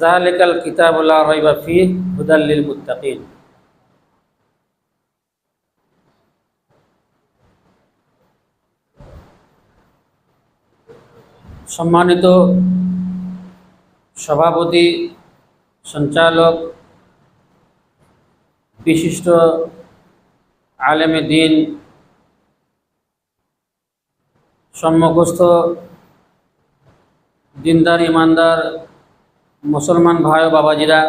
জালিকাল কিতাবুল্লাহ রাইবা ফি হুদাল্লিল মুত্তাকিন। সম্মানিত সভাপতি, সঞ্চালক, বিশিষ্ট আলেমে দিন, সম্মুখস্থ দিনদার ইমানদার মুসলমান ভাই ও বাবাজিরা,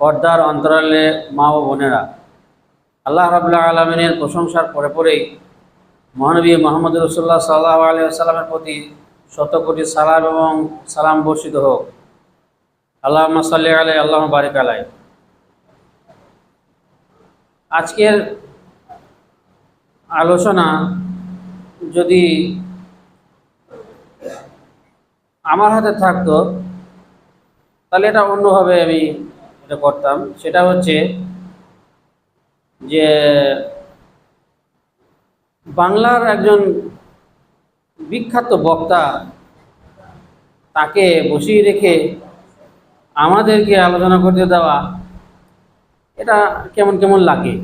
পর্দার অন্তরালে মা ও বোনেরা, আল্লাহ রাবুল্লাহ আলমিনের প্রশংসার পরে পরেই মহানবী মোহাম্মদ রসুল্লাহ সাল্লাহ আলী সাল্লামের প্রতি শত কোটি সালাম এবং সালাম বর্ষিত হোক। আল্লাহ সাল্লি আলাই আল্লাহ বারিক আলাই আজকের আলোচনা যদি আমার হাতে থাকতো তাহলে এটা অন্যভাবে আমি এটা করতাম। সেটা হচ্ছে যে বাংলার একজন বিখ্যাত বক্তা তাকে বসিয়ে রেখে আমাদেরকে আলোচনা করতে দেওয়া, এটা কেমন কেমন লাগে?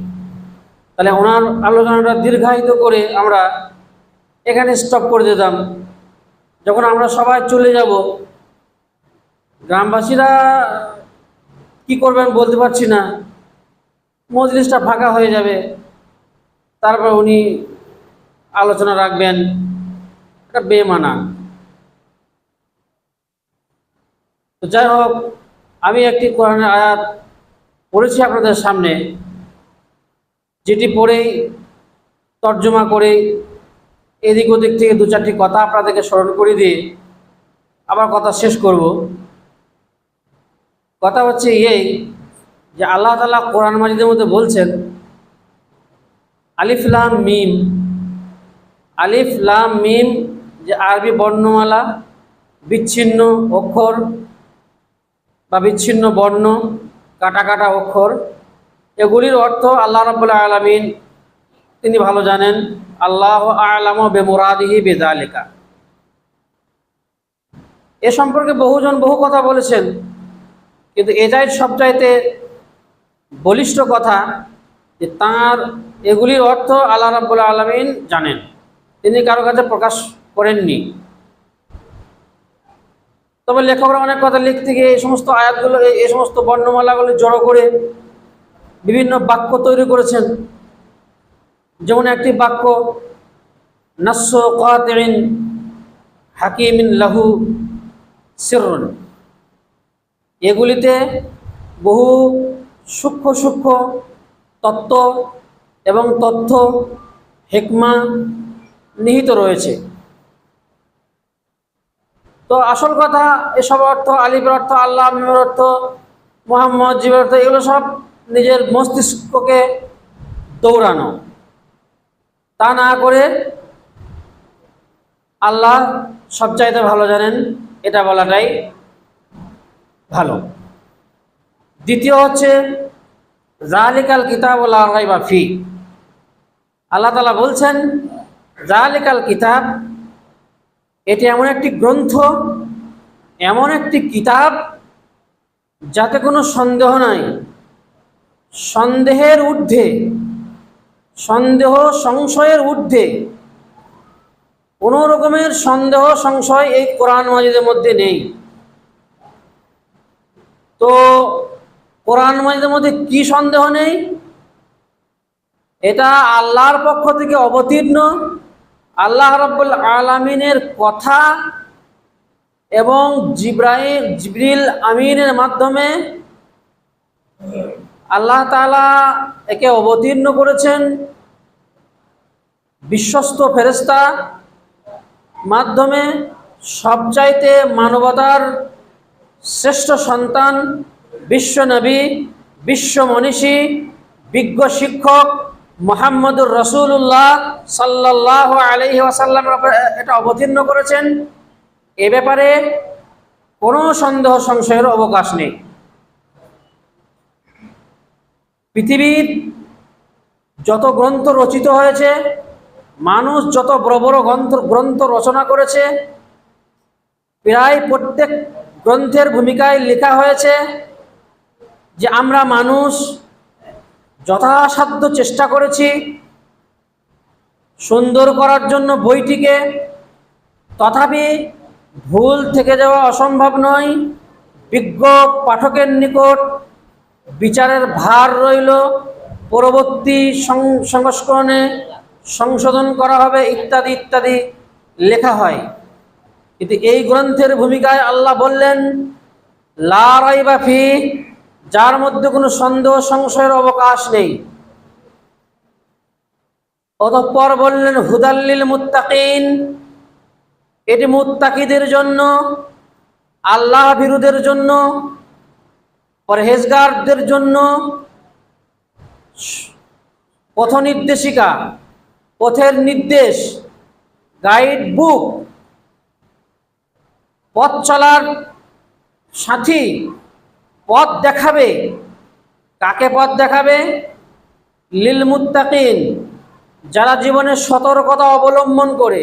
তাহলে ওনার আলোচনাটা দীর্ঘায়িত করে আমরা এখানে স্টপ করে দিতাম। যখন আমরা সবাই চলে যাব গ্রামবাসীরা কি করবেন বলতে পারছি না। মজলিসটা ফাঁকা হয়ে যাবে। তারপর উনি আলোচনা রাখবেন। এটা বেমানা। তো যাই হোক, আমি একটি কোরআনের আয়াত পড়েছি আপনাদের সামনে। যেটি পড়েই তর্জমা করে এদিক ওদিক থেকে দু চারটি কথা আপনাদেরকে স্মরণ করে দিয়ে আবার কথা শেষ করব। কথা হচ্ছে এই যে আল্লাহ তালা কোরআন মাজিদের মধ্যে বলছেন, আলিফ লাম মিম, আলিফ লাম মিম যে আরবি বর্ণমালা, বিচ্ছিন্ন অক্ষর বা বিচ্ছিন্ন বর্ণ, কাটা কাটা অক্ষর, এগুলির অর্থ আল্লাহ রাবুল্লাহ আলমিন, তিনি ভালো জানেন, আল্লাহ আলাম বেমুরাদিহি বেদালিকা এ সম্পর্কে বহুজন বহু কথা বলেছেন। কিন্তু এটাই সবচাইতে বলিষ্ঠ কথা যে তাঁর এগুলির অর্থ আল্লাহ রাবুল্লাহ আলমিন জানেন। তিনি কারও কাছে প্রকাশ করেননি। তবে লেখকরা অনেক কথা লিখতে গিয়ে এই সমস্ত আয়াতগুলো, এই সমস্ত বর্ণমালাগুলো জড়ো করে বিভিন্ন বাক্য তৈরি করেছেন। যেমন একটি বাক্য নাস্য কাতিন হাকিমিন লাহু সিরন এগুলিতে বহু সূক্ষ্ম সূক্ষ্ম তত্ত্ব এবং তথ্য, হেকমা নিহিত রয়েছে। তো আসল কথা, এসব অর্থ, আলিফের অর্থ, আল্লাহ মিমের অর্থ, মোহাম্মদ জীবের অর্থ, এগুলো সব নিজের মস্তিষ্ককে দৌড়ানো। তা না করে আল্লাহ সবচাইতে ভালো জানেন, এটা বলাটাই ভালো। দ্বিতীয় হচ্ছে জালিকাল কিতাব বা ফি। আল্লাহ তালা বলছেন জালিকাল কিতাব, এটি এমন একটি গ্রন্থ, এমন একটি কিতাব, যাতে কোনো সন্দেহ নাই। সন্দেহের ঊর্ধ্বে, সন্দেহ সংশয়ের ঊর্ধ্বে, কোনো রকমের সন্দেহ সংশয় এই কোরআন মাজিদের মধ্যে নেই। তো কোরআন মাজিদের মধ্যে কি সন্দেহ নেই? এটা আল্লাহর পক্ষ থেকে অবতীর্ণ, আল্লাহ রব্বুল আলমিনের কথা এবং জিব্রাহিম জিবরিল আমিনের মাধ্যমে আল্লাহ তালা একে অবতীর্ণ করেছেন। বিশ্বস্ত ফেরেস্তা মাধ্যমে সবচাইতে মানবতার শ্রেষ্ঠ সন্তান বিশ্বনবী বিশ্ব মনীষী, বিজ্ঞ শিক্ষক মোহাম্মদুর রসুল্লাহ সাল্লাহ আলহি আসাল্লাম এটা অবতীর্ণ করেছেন। এ ব্যাপারে কোনো সন্দেহ সংশয়ের অবকাশ নেই। পৃথিবীর যত গ্রন্থ রচিত হয়েছে, মানুষ যত বড় বড় গ্রন্থ গ্রন্থ রচনা করেছে, প্রায় প্রত্যেক গ্রন্থের ভূমিকায় লেখা হয়েছে যে আমরা মানুষ যথাসাধ্য চেষ্টা করেছি সুন্দর করার জন্য বইটিকে। তথাপি ভুল থেকে যাওয়া অসম্ভব নয়। বিজ্ঞ পাঠকের নিকট বিচারের ভার রইল। পরবর্তী সংস্করণে সংশোধন করা হবে ইত্যাদি ইত্যাদি লেখা হয়। কিন্তু এই গ্রন্থের ভূমিকায় আল্লাহ বললেন বাফি যার মধ্যে কোনো সন্দেহ সংশয়ের অবকাশ নেই। অতঃপর বললেন হুদাল্লিল মুত্তাকিন এটি মুত্তাকিদের জন্য, আল্লাহ বিরুদের জন্য, পরহেজগারদের জন্য পথ নির্দেশিকা পথের নির্দেশ, গাইড বুক পথ চলার সাথী পথ দেখাবে। কাকে পথ দেখাবে? লিল মুত্তাকিন, যারা জীবনে সতর্কতা অবলম্বন করে,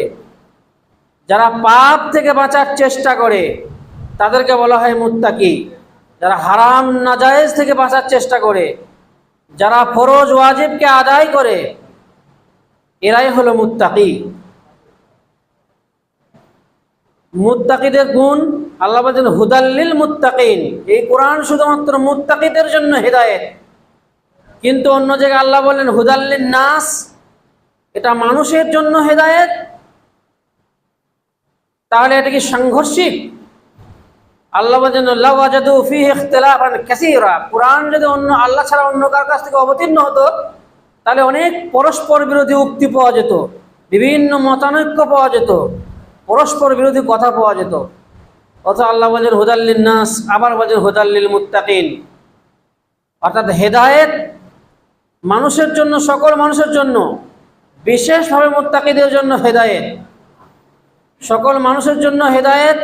যারা পাপ থেকে বাঁচার চেষ্টা করে, তাদেরকে বলা হয় মুত্তাকি। যারা হারাম, নাজায়েজ থেকে বাঁচার চেষ্টা করে, যারা ফরজ, ওয়াজিবকে আদায় করে, এরাই হলো মুত্তাকি। মুত্তাকিদের গুণ আল্লাহ বলছেন হুদাল্লিল মুত্তাকিন। এই কোরআন শুধুমাত্র মুত্তাকিদের জন্য হেদায়েত। কিন্তু অন্য জায়গায় আল্লাহ বলেন হুদাল্লিন নাস। এটা মানুষের জন্য হেদায়েত। তাহলে এটা কি সাংঘর্ষিক? আল্লাহ বলছেন আল্লাহ ওয়াজাদু ফিহি ইখতিলাফান কাসীরা। কোরআন যদি অন্য, আল্লাহ ছাড়া অন্য কার কাছ থেকে অবতীর্ণ হতো, তাহলে অনেক পরস্পর বিরোধী উক্তি পাওয়া যেত, বিভিন্ন মতানৈক্য পাওয়া যেত। পরস্পর বিরোধী কথা পাওয়া যেত। অথবা আল্লাহ বলেন, হুদাল্লিন নাস আবার বলেন, হুদাল্লিল মুত্তাকিন অর্থাৎ হেদায়েত মানুষের জন্য, সকল মানুষের জন্য, বিশেষভাবে মুত্তাকিদের জন্য হেদায়েত। সকল মানুষের জন্য হেদায়েত,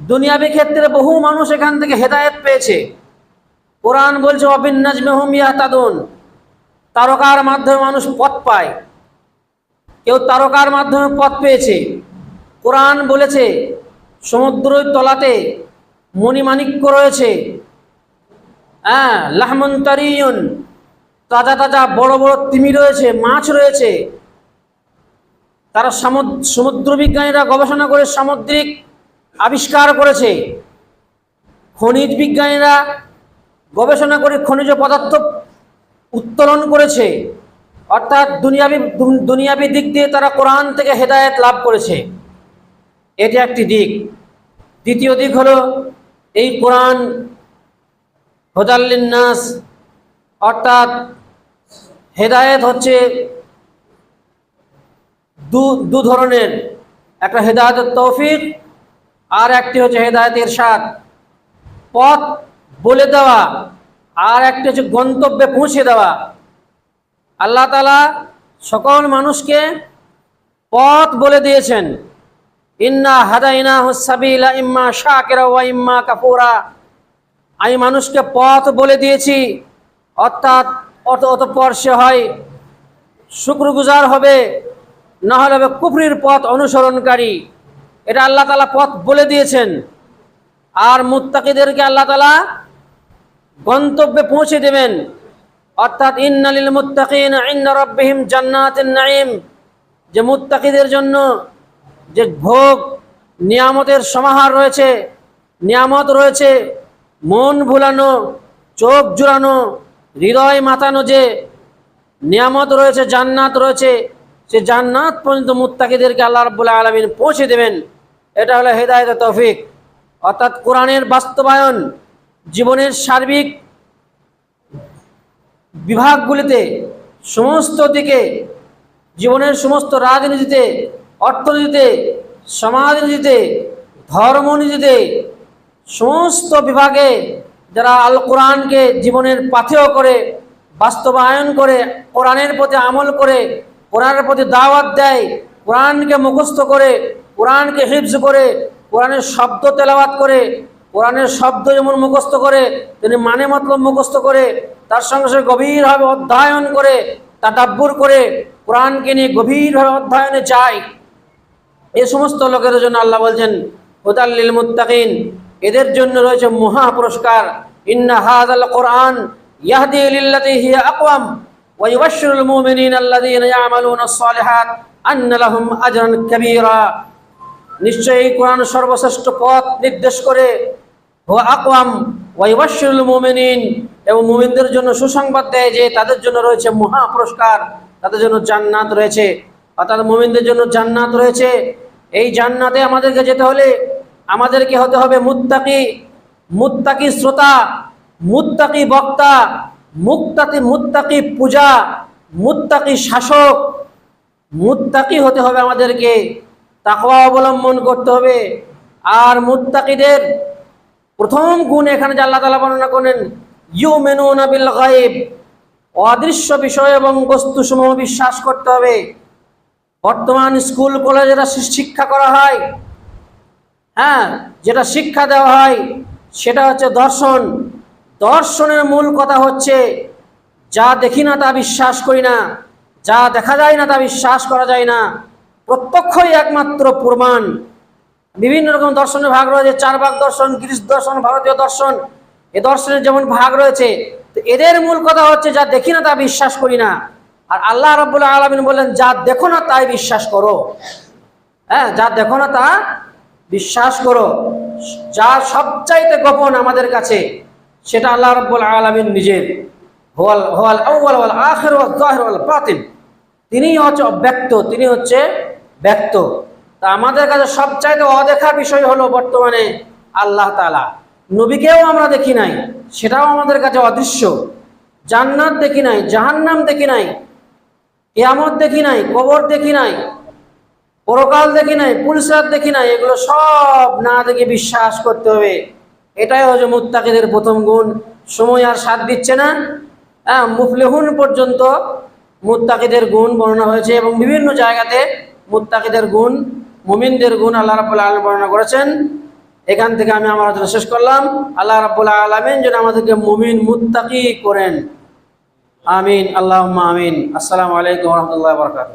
দুনিয়াবি ক্ষেত্রে বহু মানুষ এখান থেকে হেদায়েত পেয়েছে। কোরআন বলছে অবিন নাজমেহুম ইয়াহতাদুন তারকার মাধ্যমে মানুষ পথ পায়। কেউ তারকার মাধ্যমে পথ পেয়েছে। কোরআন বলেছে, সমুদ্রের তলাতে মণিমাণিক্য রয়েছে। হ্যাঁ লাহমন তারিয়ন, তাজা তাজা বড় বড় তিমি রয়েছে, মাছ রয়েছে। তারা সামুদ সমুদ্র বিজ্ঞানীরা গবেষণা করে সামুদ্রিক আবিষ্কার করেছে। খনিজ বিজ্ঞানীরা গবেষণা করে খনিজ পদার্থ উত্তোলন করেছে। অর্থাৎ দুনিয়াবি দুনিয়াবি দিক দিয়ে তারা কোরআন থেকে হেদায়েত লাভ করেছে। এটি একটি দিক। দ্বিতীয় দিক হলো এই কোরআন হোদাল্লিন নাস, অর্থাৎ হেদায়েত হচ্ছে দু দু ধরনের, একটা হেদায়তের তৌফিক আর একটি হচ্ছে হেদায়ত ইরশাদ। পথ বলে দেওয়া আর একটি হচ্ছে গন্তব্যে পৌঁছে দেওয়া। আল্লাহ তালা সকল মানুষকে পথ বলে দিয়েছেন। ইন্না হাদাইনা হুসাবিলা ইম্মা শাকেরা ওয়া ইম্মা কাপুরা আমি মানুষকে পথ বলে দিয়েছি, অর্থাৎ অত অতঃপর সে হয় শুক্রগুজার হবে, না হলে হবে কুফরির পথ অনুসরণকারী। এটা আল্লাহ তালা পথ বলে দিয়েছেন। আর মুত্তাকিদেরকে আল্লাহ তালা গন্তব্যে পৌঁছে দেবেন। অর্থাৎ, ইন্নালিল মুত্তাকিন ইন্না রব্বিহিম জান্নাতিন নাঈম। যে মুত্তাকিদের জন্য যে ভোগ, নিয়ামতের সমাহার রয়েছে, নিয়ামত রয়েছে, মন ভুলানো, চোখ জুড়ানো, হৃদয় মাতানো যে নিয়ামত রয়েছে, জান্নাত রয়েছে, সে জান্নাত পর্যন্ত মুত্তাকিদেরকে আল্লাহ রাব্বুল আলামিন পৌঁছে দেবেন। এটা হলো হেদায়েত তৌফিক। অর্থাৎ কোরআনের বাস্তবায়ন জীবনের সার্বিক বিভাগগুলিতে, সমস্ত দিকে, জীবনের সমস্ত রাজনীতিতে অর্থনীতিতে, সমাজনীতিতে, ধর্মনীতিতে, সমস্ত বিভাগে যারা আল কোরআনকে জীবনের পাথেয় করে, বাস্তবায়ন করে, কোরআনের প্রতি আমল করে, কোরআনের প্রতি দাওয়াত দেয়, কোরআনকে মুখস্থ করে, কোরআনকে হিফজ করে, কোরআনের শব্দ তেলাওয়াত করে, কোরআনের শব্দ যেমন মুখস্থ করে তিনি মানে মতলব মুখস্থ করে, তার সঙ্গে সঙ্গে গভীরভাবে অধ্যয়ন করে, তাদাব্বুর করে, কোরআনকে নিয়ে গভীরভাবে অধ্যয়নে যায়। এই সমস্ত লোকের জন্য আল্লাহ বলছেন হুদাল্লিল মুত্তাকিন। এদের জন্য রয়েছে মহা পুরস্কার। ইন্না হাযাল কোরআন ইয়াহদি লিল্লাতি হিয়া আকওয়াম ওয়া ইউবাশশিরুল মুমিনিনা আল্লাযীনা ইয়ামালুনা আস-সালিহাত আন্না লাহুম আজরান কাবীরা। নিশ্চয়ই কোরআন সর্বশ্রেষ্ঠ পথ নির্দেশ করে, হুয়া আকওয়াম ওয়া ইউবাশশিরুল মুমিনিন। এবং মুমিনদের জন্য সুসংবাদ দেয় যে তাদের জন্য রয়েছে মহা পুরস্কার, তাদের জন্য জান্নাত রয়েছে। অর্থাৎ মুমিনদের জন্য জান্নাত রয়েছে। এই জান্নাতে আমাদেরকে যেতে হলে আমাদেরকে হতে হবে মুত্তাকি মুত্তাকি শ্রোতা, মুত্তাকি বক্তা মুক্তাকি মুত্তাকি পূজা, মুত্তাকি শাসক। মুত্তাকি হতে হবে আমাদেরকে, তাকওয়া অবলম্বন করতে হবে। আর মুত্তাকিদের প্রথম গুণ এখানে যে আল্লাহ তালা বর্ণনা করেন ইউ মেনু নাবিল গাইব অদৃশ্য বিষয় এবং বস্তুসমূহ বিশ্বাস করতে হবে। বর্তমান স্কুল কলেজেরা শিক্ষা করা হয় হ্যাঁ যেটা শিক্ষা দেওয়া হয়, সেটা হচ্ছে দর্শন। দর্শনের মূল কথা হচ্ছে, যা দেখি না তা বিশ্বাস করি না, যা দেখা যায় না তা বিশ্বাস করা যায় না। প্রত্যক্ষই একমাত্র প্রমাণ। বিভিন্ন রকম দর্শনের ভাগ রয়েছে চার ভাগ দর্শন গ্রিস দর্শন, ভারতীয় দর্শন, এ দর্শনের যেমন ভাগ রয়েছে, তো এদের মূল কথা হচ্ছে, যা দেখি না তা বিশ্বাস করি না। আর আল্লাহ রব্বুল্লাহ আলমিন বললেন যা দেখো না তাই বিশ্বাস করো। হ্যাঁ যা দেখো না তা বিশ্বাস করো। যা সবচাইতে গোপন আমাদের কাছে, সেটা আল্লাহ রব্বুল আলমিন নিজের। তিনিই হচ্ছে ব্যক্ত তিনি হচ্ছে ব্যক্ত। তা আমাদের কাছে সবচাইতে অদেখা বিষয় হলো বর্তমানে আল্লাহ তালা নবীকেও আমরা দেখি নাই, সেটাও আমাদের কাছে অদৃশ্য। জান্নাত দেখি নাই, জাহান্নাম দেখি নাই কেয়ামত দেখি নাই, কবর দেখি নাই, পরকাল দেখি নাই পুলিশার দেখি নাই, এগুলো সব না দেখে বিশ্বাস করতে হবে। এটাই হচ্ছে মুত্তাকিদের প্রথম গুণ। সময় আর সাথ দিচ্ছে না। হ্যাঁ মুফলেহুন পর্যন্ত মুত্তাকিদের গুণ বর্ণনা হয়েছে এবং বিভিন্ন জায়গাতে মুত্তাকিদের গুণ, মুমিনদের গুণ আল্লাহ রাবুল্লাহ আলম বর্ণনা করেছেন। এখান থেকে আমি আমার আলোচনা শেষ করলাম। আল্লাহ রাবুল্লাহ আলমিন যেন আমাদেরকে মুমিন মুত্তাকি করেন। আমিন আল্লাহ আমিন। আসসালামু আলাইকুম রহমতুল্লাহ বরকাত